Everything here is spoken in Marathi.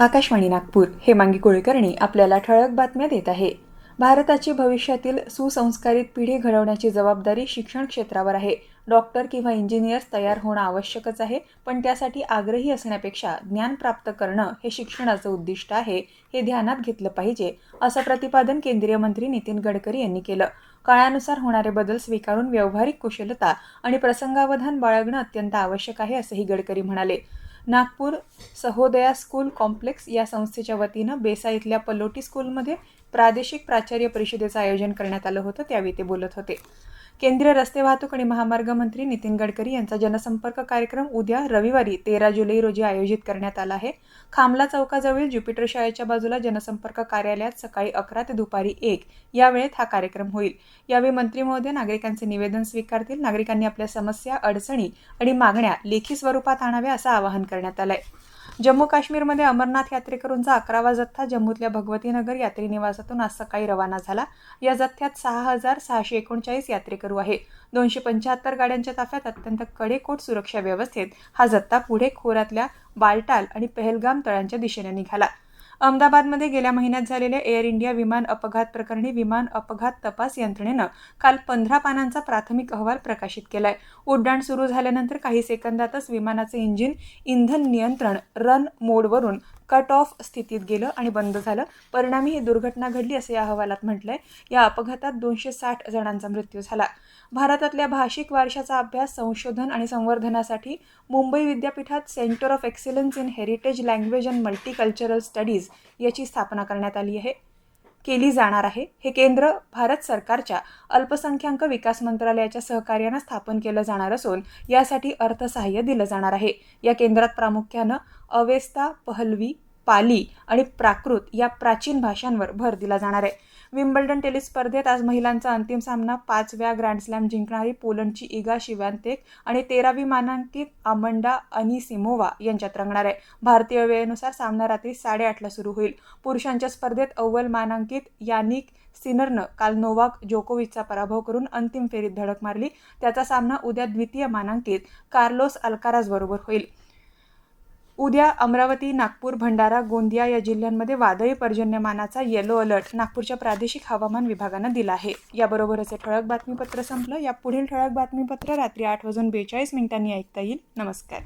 आकाशवाणी नागपूर हे मांगी कुलकर्णी आपल्याला ठळक बातम्या देत आहे. भारताची भविष्यातील सुसंस्कारित पिढी घडवण्याची जबाबदारी शिक्षण क्षेत्रावर आहे. डॉक्टर किंवा इंजिनियर्स तयार होणं आवश्यकच आहे पण त्यासाठी आग्रही असण्यापेक्षा ज्ञान प्राप्त करणं हे शिक्षणाचं उद्दिष्ट आहे हे ध्यानात घेतलं पाहिजे असं प्रतिपादन केंद्रीय मंत्री नितीन गडकरी यांनी केलं. काळानुसार होणारे बदल स्वीकारून व्यावहारिक कुशलता आणि प्रसंगावधान बाळगणं अत्यंत आवश्यक आहे असंही गडकरी म्हणाले. नागपूर सहोदया स्कूल कॉम्प्लेक्स या संस्थेच्या वतीनं बेसा इथल्या पलोटी स्कूलमध्ये प्रादेशिक प्राचार्य परिषदेचं आयोजन करण्यात आलं होतं त्यावेळी ते बोलत होते. केंद्रीय रस्ते वाहतूक आणि महामार्ग मंत्री नितीन गडकरी यांचा जनसंपर्क कार्यक्रम उद्या रविवारी तेरा जुलै रोजी आयोजित करण्यात आला आहे. खामला चौकाजवळील ज्युपिटर शाळेच्या बाजूला जनसंपर्क कार्यालयात सकाळी अकरा ते दुपारी एक या वेळेत हा कार्यक्रम होईल. यावेळी मंत्री महोदय नागरिकांचे निवेदन स्वीकारतील. नागरिकांनी आपल्या समस्या अडचणी आणि मागण्या लेखी स्वरूपात आणाव्या असं आवाहन करण्यात आलं आहे जम्मू काश्मीरमध्ये अमरनाथ यात्रेकरूंचा अकरावा जथ्था जम्मूतल्या भगवतीनगर यात्री निवासातून आज सकाळी रवाना झाला. या जथ्यात सहा हजार सहाशे एकोणचाळीस यात्रेकरू आहे दोनशे पंच्याहत्तर गाड्यांच्या ताफ्यात अत्यंत कडेकोट सुरक्षा व्यवस्थेत हा जत्ता पुढे खोऱ्यातल्या बालटाल आणि पहलगाम तळांच्या दिशेने निघाला. अहमदाबादमध्ये गेल्या महिन्यात झालेल्या एअर इंडिया विमान अपघात प्रकरणी विमान अपघात तपास यंत्रणेनं काल पंधरा पानांचा प्राथमिक अहवाल प्रकाशित केलाय. उड्डाण सुरू झाल्यानंतर काही सेकंदातच विमानाचे इंजिन इंधन नियंत्रण रन मोडवरून कट ऑफ स्थितीत गेलं आणि बंद झालं. परिणामी ही दुर्घटना घडली असं या अहवालात म्हटलंय. या अपघातात दोनशे साठ जणांचा मृत्यू झाला. भारतातल्या भाषिक वारशाचा अभ्यास संशोधन आणि संवर्धनासाठी मुंबई विद्यापीठात centre of excellence in heritage language and multicultural studies याची स्थापना करण्यात आली आहे. केली जाणार आहे. हे केंद्र भारत सरकारच्या अल्पसंख्याक विकास मंत्रालयाच्या सहकार्यानं स्थापन केलं जाणार असून यासाठी अर्थसहाय्य दिलं जाणार आहे. या केंद्रात प्रामुख्यानं अवेस्ता पहलवी पाली आणि प्राकृत या प्राचीन भाषांवर भर दिला जाणार आहे. विम्बल्डन टेनिस स्पर्धेत आज महिलांचा अंतिम सामना पाचव्या ग्रँडस्लॅम जिंकणारी पोलंडची इगा शिव्यांतेक आणि तेरावी मानांकित अमंडा अनिसिमोवा यांच्यात रंगणार आहे. भारतीय वेळेनुसार सामना रात्री साडेआठला सुरू होईल. पुरुषांच्या स्पर्धेत अव्वल मानांकित यानिक सिनरनं काल नोवाक जोकोविचचा पराभव करून अंतिम फेरीत धडक मारली. त्याचा सामना उद्या द्वितीय मानांकित कार्लोस अल्काराज बरोबर होईल. उद्या अमरावती नागपूर भंडारा गोंदिया या जिल्ह्यांमध्ये वादळी पर्जन्यमानाचा येलो अलर्ट नागपूरच्या प्रादेशिक हवामान विभागानं दिला आहे. याबरोबरच हे ठळक बातमीपत्र संपलं. या पुढील ठळक बातमीपत्र रात्री आठ वाजून बेचाळीस मिनिटांनी ऐकता येईल. नमस्कार.